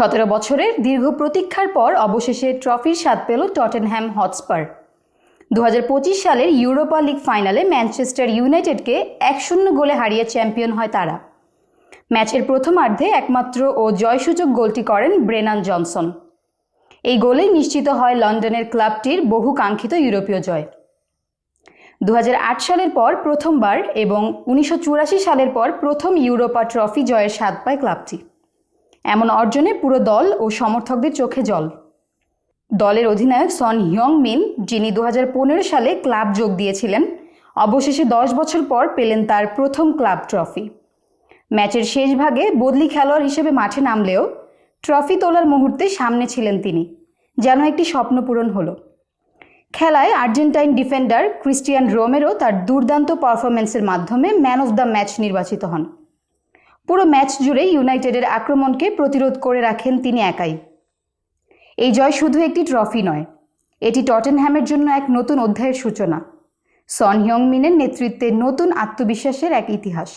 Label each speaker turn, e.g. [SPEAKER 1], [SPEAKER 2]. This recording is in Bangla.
[SPEAKER 1] সতেরো বছরের দীর্ঘ প্রতীক্ষার পর অবশেষে ট্রফির স্বাদ পেল টটেনহ্যাম হটস্পার। দু পঁচিশ সালের ইউরোপা লিগ ফাইনালে ম্যানচেস্টার ইউনাইটেডকে এক শূন্য গোলে হারিয়ে চ্যাম্পিয়ন হয় তারা। ম্যাচের প্রথমার্ধে একমাত্র ও জয়সূচক গোলটি করেন ব্রেনান জনসন। এই গোলেই নিশ্চিত হয় লন্ডনের ক্লাবটির বহু কাঙ্ক্ষিত ইউরোপীয় জয়। দু হাজার আট সালের পর প্রথমবার এবং উনিশশো চুরাশি সালের পর প্রথম ইউরোপা ট্রফি জয়ের স্বাদ পায় ক্লাবটি। এমন অর্জনে পুরো দল ও সমর্থকদের চোখে জল। দলের অধিনায়ক সন হিয়ং মিন, যিনি দু হাজার পনেরো সালে ক্লাব যোগ দিয়েছিলেন, অবশেষে দশ বছর পর পেলেন তার প্রথম ক্লাব ট্রফি। ম্যাচের শেষ ভাগে বদলি খেলোয়াড় হিসেবে মাঠে নামলেও ট্রফি তোলার মুহূর্তে সামনে ছিলেন তিনি, যেন একটি স্বপ্ন পূরণ হলো। খেলায় আর্জেন্টাইন ডিফেন্ডার ক্রিস্টিয়ান রোমেরো তার দুর্দান্ত পারফরমেন্সের মাধ্যমে ম্যান অফ দ্য ম্যাচ নির্বাচিত হন। পুরো ম্যাচ জুড়ে ইউনাইটেডের আক্রমণকে প্রতিরোধ করে রাখেন তিনি একাই। এই জয় শুধু একটি ট্রফি নয়, এটি টটেনহ্যামের জন্য এক নতুন অধ্যায়ের সূচনা। সন হিয়ং মিনের নেতৃত্বে নতুন আত্মবিশ্বাসের এক ইতিহাস।